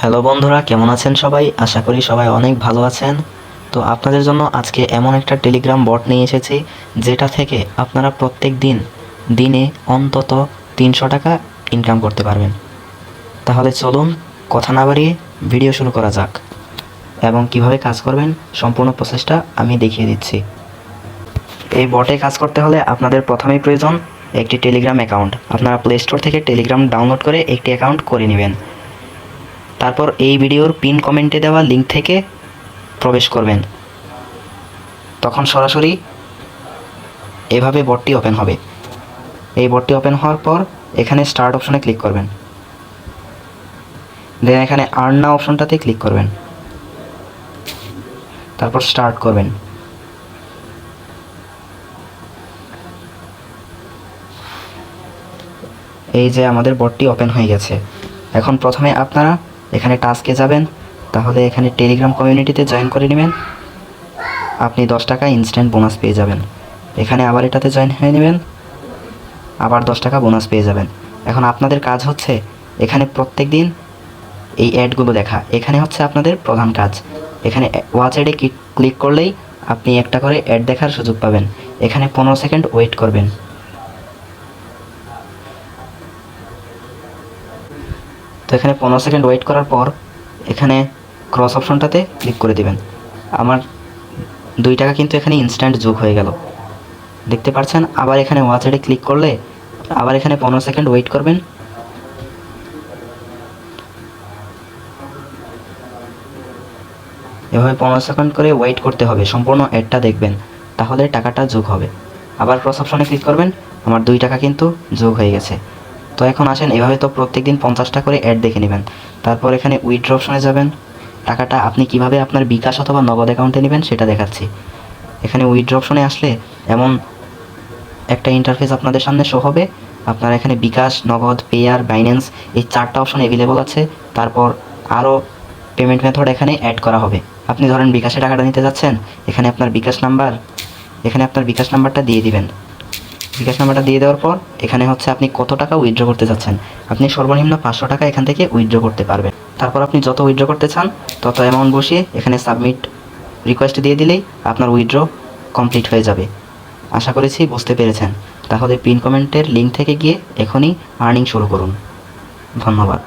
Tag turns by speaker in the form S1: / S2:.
S1: Hello বন্ধুরা, কেমন আছেন সবাই? আশা করি সবাই অনেক ভালো আছেন। তো আপনাদের জন্য আজকে এমন একটা টেলিগ্রাম বট নিয়ে এসেছি, যেটা থেকে আপনারা প্রত্যেক দিন, দিনে অন্তত তিনশো টাকা ইনকাম করতে পারবেন। তাহলে চলুন, কথা না বাড়িয়ে ভিডিও শুরু করা যাক। এবং কীভাবে কাজ করবেন, সম্পূর্ণ প্রসেসটা আমি দেখিয়ে দিচ্ছি। এই বটে কাজ করতে হলে আপনাদের প্রথমেই প্রয়োজন একটি টেলিগ্রাম অ্যাকাউন্ট আপনারা প্লে স্টোর থেকে টেলিগ্রাম ডাউনলোড করে একটি অ্যাকাউন্ট করে নেবেন। তারপর এই ভিডিওর পিন কমেন্টে দেওয়া লিঙ্ক থেকে প্রবেশ করবেন। তখন সরাসরি এভাবে বটটি ওপেন হবে। এই বটটি ওপেন হওয়ার পর এখানে স্টার্ট অপশনে ক্লিক করবেন। দেন এখানে আর্ন অপশনটাতে ক্লিক করবেন। তারপর স্টার্ট করবেন। এই যে আমাদের বটটি ওপেন হয়ে গেছে। এখন প্রথমে আপনারা এখানে টাস্কে যাবেন, তাহলে এখানে টেলিগ্রাম কমিউনিটিতে জয়েন করে নেবেন। আপনি দশ টাকা ইনস্ট্যান্ট বোনাস পেয়ে যাবেন। এখানে আবার এটাতে জয়েন হয়ে নেবেন, আবার দশ টাকা বোনাস পেয়ে যাবেন। এখন আপনাদের কাজ হচ্ছে, এখানে প্রত্যেক দিন এই অ্যাডগুলো দেখা। এখানে হচ্ছে আপনাদের প্রধান কাজ। এখানে ওয়াচ অ্যাডে ক্লিক করলেই আপনি একটা করে অ্যাড দেখার সুযোগ পাবেন। এখানে পনেরো সেকেন্ড ওয়েট করবেন। তো এখানে পনেরো সেকেন্ড ওয়েট করার পর এখানে ক্রস অপশনটাতে ক্লিক করে দিবেন। আমার দুই টাকা কিন্তু এখানে ইনস্ট্যান্ট যোগ হয়ে গেল। দেখতে পাচ্ছেন? আবার এখানে ওয়াচেটে ক্লিক করলে আবার এখানে পনেরো সেকেন্ড ওয়েট করবেন। এভাবে পনেরো সেকেন্ড করে ওয়েট করতে হবে। সম্পূর্ণ অ্যাডটা দেখবেন। তাহলে টাকাটা যোগ হবে। আবার ক্রস অপশনে ক্লিক করবেন। আমার দুই টাকা কিন্তু যোগ হয়ে গেছে। তো এখন আসেন, এভাবে তো প্রত্যেক দিন পঞ্চাশটা করে অ্যাড দেখে নেবেন। তারপর এখানে উইথড্র অপশনে যাবেন। টাকাটা আপনি কীভাবে আপনার বিকাশ অথবা নগদ অ্যাকাউন্টে নেবেন সেটা দেখাচ্ছি। এখানে উইথড্র অপশনে আসলে এমন একটা ইন্টারফেস আপনাদের সামনে শো হবে। আপনার এখানে বিকাশ, নগদ পেয়ার বাইন্যান্স এই চারটা অপশন অ্যাভেলেবল আছে। তারপর আরও পেমেন্ট মেথড এখানে অ্যাড করা হবে। আপনি ধরেন বিকাশে টাকাটা নিতে যাচ্ছেন, এখানে আপনার বিকাশ নাম্বার এখানে আপনার বিকাশ নাম্বারটা দিয়ে দিবেন। বিকাশ নাম্বারটা দিয়ে দেওয়ার পর এখানে হচ্ছে আপনি কত টাকা উইথড্র করতে চাচ্ছেন আপনি সর্বনিম্ন পাঁচশো টাকা এখান থেকে উইথড্র করতে পারবেন। তারপর আপনি যত উইথড্র করতে চান, তত অ্যামাউন্ট বসিয়ে এখানে সাবমিট রিকোয়েস্ট দিয়ে দিলেই আপনার উইথড্র কমপ্লিট হয়ে যাবে। আশা করেছি বুঝতে পেরেছেন। তাহলে পিন কমেন্টের লিঙ্ক থেকে গিয়ে এখনই আর্নিং শুরু করুন। ধন্যবাদ।